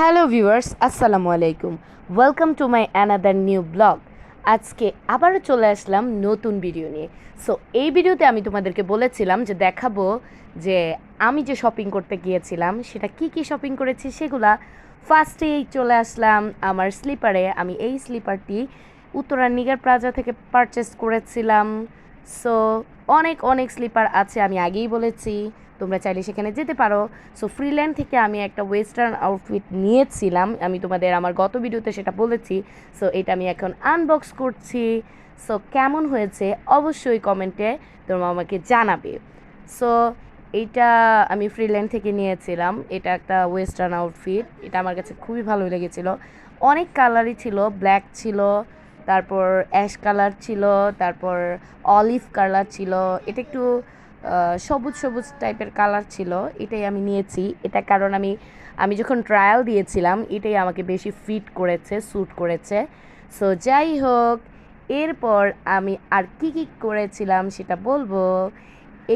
Hello viewers আসসালামু আলাইকুম welcome to my another new blog আজকে আবারও চলে আসলাম নতুন ভিডিও নিয়ে। সো এই ভিডিওতে আমি তোমাদেরকে বলেছিলাম যে দেখাবো যে আমি যে শপিং করতে গিয়েছিলাম, সেটা কি কি শপিং করেছি সেগুলা। ফার্স্টেই চলে আসলাম আমার স্লিপারে আমি এই স্লিপারটি উত্তরা নিগার প্লাজা থেকে পারচেস করেছিলাম। সো অনেক অনেক স্লিপার আছে আমি আগেই বলেছি। তোমরা চাইলে সেখানে যেতে পারো। সো ফ্রিল্যান্ড থেকে আমি একটা ওয়েস্টার্ন আউটফিট নিয়েছিলাম। আমি তোমাদের আমার গত ভিডিওতে সেটা বলেছি। সো এটা আমি এখন আনবক্স করছি। সো কেমন হয়েছে অবশ্যই কমেন্টে তোমরা আমাকে জানাবে। সো এইটা আমি ফ্রিল্যান্ড থেকে নিয়েছিলাম। এটা একটা ওয়েস্টার্ন আউটফিট এটা আমার কাছে খুবই ভালো লেগেছিলো। অনেক কালারই ছিল ব্ল্যাক ছিল। তারপর অ্যাশ কালার ছিল, তারপর অলিভ কালার ছিল, এটা একটু সবুজ সবুজ টাইপের কালার ছিল, এটাই আমি নিয়েছি। এটা কারণ আমি আমি যখন ট্রায়াল দিয়েছিলাম, এটাই আমাকে বেশি ফিট করেছে স্যুট করেছে। সো যাই হোক, এরপর আমি আর কি কি করেছিলাম সেটা বলব।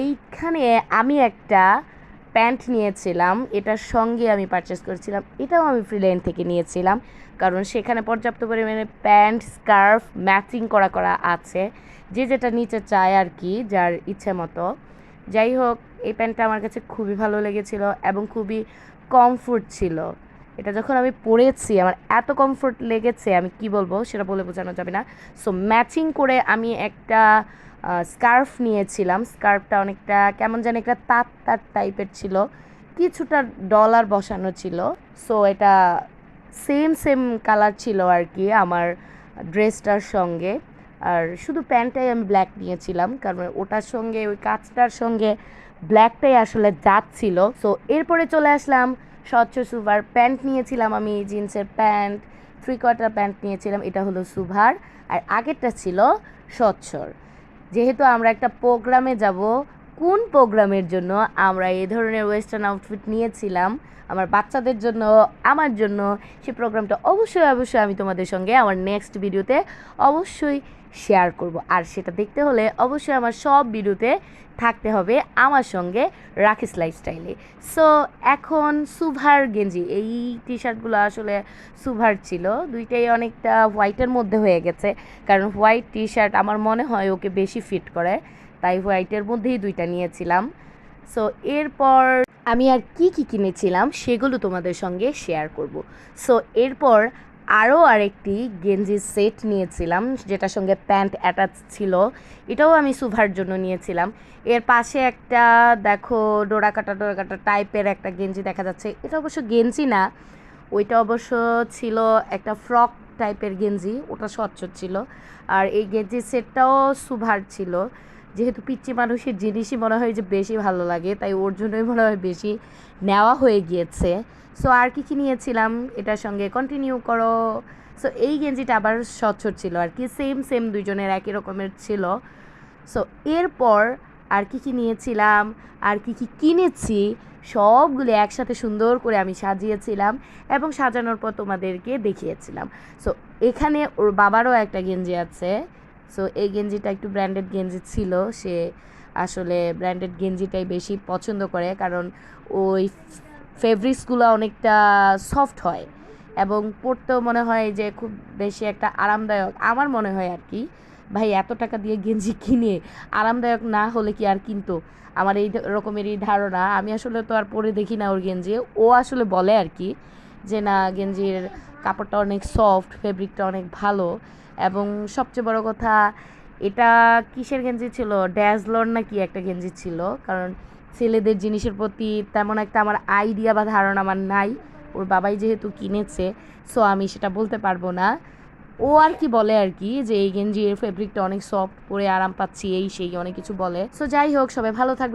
এইখানে আমি একটা প্যান্ট নিয়েছিলাম, এটার সঙ্গে আমি পারচেস করেছিলাম, এটাও আমি ফ্রিল্যান্ড থেকে নিয়েছিলাম। কারণ সেখানে পর্যাপ্ত পরিমাণে প্যান্ট স্কার্ফ ম্যাচিং করা করা আছে। যে যেটা নিচে চায় আর কি, যার ইচ্ছে মতো। যাই হোক, এই প্যান্টটা আমার কাছে খুবই ভালো লেগেছিল এবং খুবই কমফোর্ট ছিল। এটা যখন আমি পরেছি আমার এত কমফোর্ট লেগেছে, আমি কি বলব সেটা বলে বোঝানো যাবে না। সো ম্যাচিং করে আমি একটা স্কার্ফ নিয়েছিলাম। স্কার্ফটা অনেকটা কেমন জানি একটা তাঁত তাঁত টাইপের ছিল। কিছুটা ডলার বসানো ছিল। সো এটা সেম সেম কালার ছিল আর কি আমার ড্রেসটার সঙ্গে। আর শুধু প্যান্টটাই আমি ব্ল্যাক নিয়েছিলাম, কারণ ওটার সঙ্গে, ওই কাজটার সঙ্গে ব্ল্যাকটাই আসলে যাচ্ছিল। সো এরপরে চলে আসলাম স্বচ্ছ সুভার প্যান্ট নিয়েছিলাম আমি, জিন্সের প্যান্ট থ্রি কোয়ার্টার প্যান্ট নিয়েছিলাম, এটা হলো সুভার। আর আগেরটা ছিল স্বচ্ছর। যেহেতু আমরা একটা প্রোগ্রামে যাব কোন প্রোগ্রামের জন্য আমরা এই ধরনের ওয়েস্টার্ন আউটফিট নিয়েছিলাম, আমার বাচ্চাদের জন্য, আমার জন্য সেই প্রোগ্রামটা অবশ্যই অবশ্যই আমি তোমাদের সঙ্গে আমার নেক্সট ভিডিওতে অবশ্যই শেয়ার করব। আর সেটা দেখতে হলে অবশ্যই আমার সব ভিডিওতে থাকতে হবে আমার সঙ্গে রাখিস লাইফস্টাইলে সো এখন সুভার গেঞ্জি, এই টি শার্টগুলো আসলে সুভার ছিল, দুইটাই অনেকটা হোয়াইটের মধ্যে হয়ে গেছে, কারণ হোয়াইট টি শার্ট আমার মনে হয় ওকে বেশি ফিট করে। তাই হোয়াইটের মধ্যেই দুইটা নিয়েছিলাম। সো এরপর আমি আর কি কি কিনেছিলাম সেগুলো তোমাদের সঙ্গে শেয়ার করব। সো এরপর আরও আরেকটি গেঞ্জির সেট নিয়েছিলাম, যেটার সঙ্গে প্যান্ট অ্যাটাচ ছিল। এটাও আমি সুভার জন্য নিয়েছিলাম। এর পাশে একটা, দেখো, ডোরাকাটা ডোরাকাটা টাইপের একটা গেঞ্জি দেখা যাচ্ছে। এটা অবশ্য গেঞ্জি না, ওইটা অবশ্য ছিল একটা ফ্রক টাইপের গেঞ্জি, ওটা স্বচ্ছ ছিল। আর এই গেঞ্জির সেটটাও সুভার ছিল। যেহেতু পিচ্ছি মানুষের জিনিসই মনে হয় যে বেশি ভালো লাগে, তাই ওর জন্যই মনে হয় বেশি নেওয়া হয়ে গিয়েছে। সো আর কি কি নিয়েছিলাম? এটার সঙ্গে কন্টিনিউ করো। সো এই গেঞ্জিটা আবার স্বচ্ছ ছিল আর কি সেম সেম দুজনের একই রকমের ছিল। সো এরপর আর কি কি নিয়েছিলাম? আর কি কি কিনেছি? সবগুলো একসাথে সুন্দর করে আমি সাজিয়েছিলাম এবং সাজানোর পর তোমাদেরকে দেখিয়েছিলাম। সো এখানে ওর বাবারও একটা গেঞ্জি আছে। সো এই গেঞ্জিটা একটু ব্র্যান্ডেড গেঞ্জি ছিল। সে আসলে ব্র্যান্ডেড গেঞ্জিটাই বেশি পছন্দ করে কারণ ওই ফেব্রিক্সগুলো অনেকটা সফট হয় এবং পরতেও মনে হয় যে খুব বেশি একটা আরামদায়ক। আমার মনে হয় আর কি, ভাই, এত টাকা দিয়ে গেঞ্জি কিনে আরামদায়ক না হলে কি আর কিনতো? আমার এই রকমেরই ধারণা। আমি আসলে তো আর পরে দেখি না ওর গেঞ্জি। ও আসলে বলে আর কি যে না, গেঞ্জির কাপড়টা অনেক সফট ফেব্রিকটা অনেক ভালো। এবং সবচেয়ে বড় কথা, এটা কিসের গেঞ্জি ছিল? ড্যাজলর না কি একটা গেঞ্জি ছিল? কারণ ছেলেদের জিনিসের প্রতি তেমন একটা আমার আইডিয়া বা ধারণা আমার নাই। ওর বাবাই যেহেতু কিনেছে সো আমি সেটা বলতে পারব না। ও আর কি বলে আর কি, যে এই গেঞ্জির ফেব্রিকটা অনেক সফট পরে আরাম পাচ্ছি, এই সেই, অনেক কিছু বলে। সো যাই হোক, সবাই ভালো থাকবে